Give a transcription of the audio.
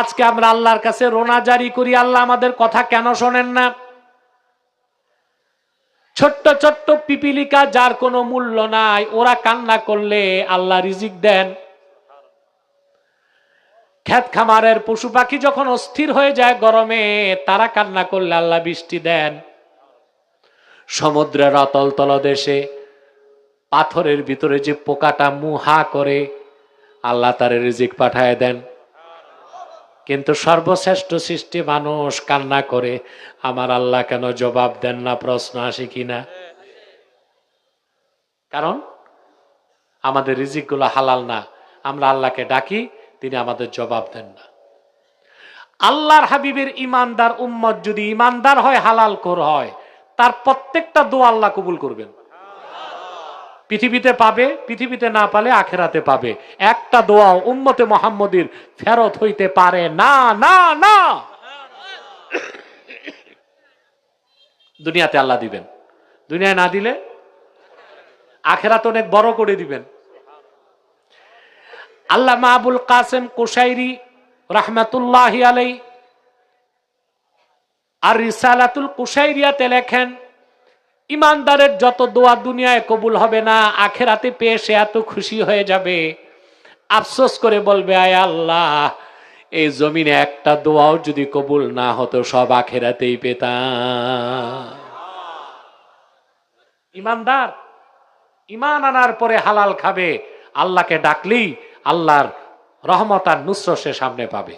আজকে আমরা আল্লাহর কাছে রোনা জারি করি। আল্লাহ আমাদের কথা কেন শোনেন না? ছোট্ট ছোট্ট পিপিলিকা যার কোনো মূল্য নাই, ওরা কান্না করলে আল্লাহ রিজিক দেন। খ্যাত খামারের পশু পাখি যখন অস্থির হয়ে যায় গরমে, তারা কান্না করলে আল্লাহ বৃষ্টি দেন। সমুদ্রের অতল তলদেশে পাথরের ভিতরে যে পোকাটা মুহা করে, আল্লাহ তার রিজিক পাঠায় দেন। কিন্তু সর্বশ্রেষ্ঠ সৃষ্টি মানুষ কান্না করে। আমার আল্লাহ কেন জবাব দেন না? প্রশ্ন আসে কিনা কারণ আমাদের রিজিকগুলো হালাল না। আমরা আল্লাহকে ডাকি, তিনি আমাদের জবাব দেন না। আল্লাহর হাবিবের ইমানদার উম্মত যদি ইমানদার হয়, হালাল কর হয়, তার প্রত্যেকটা দোয়া আল্লাহ কবুল করবেন। পৃথিবীতে পাবে, পৃথিবীতে না পালে আখেরাতে পাবে। একটা দোয়া উম্মতে মোহাম্মদীর ফেরত হইতে পারে না না না। দুনিয়াতে আল্লাহ দিবেন। দুনিয়ায় না দিলে আখেরাত অনেক বড় করে দিবেন। আল্লাহ মাহবুল কাসেম কোসাইরি রহমাতুল্লাহ আলাই আর রিসালাতুল কুসাইরিয়াতে লেখেন ইমানদারের যত দোয়া দুনিয়ায় কবুল হবে না, আখেরাতে পেয়ে সে এত খুশি হয়ে যাবে। আফসোস করে বলবে, আয় আল্লাহ, এই জমিনে একটা দোয়াও যদি কবুল না হতো, সব আখেরাতেই পেতাম। ইমানদার, ইমান আনার পরে হালাল খাবে। আল্লাহকে ডাকলেই আল্লাহর রহমত আর নুসর সে সামনে পাবে।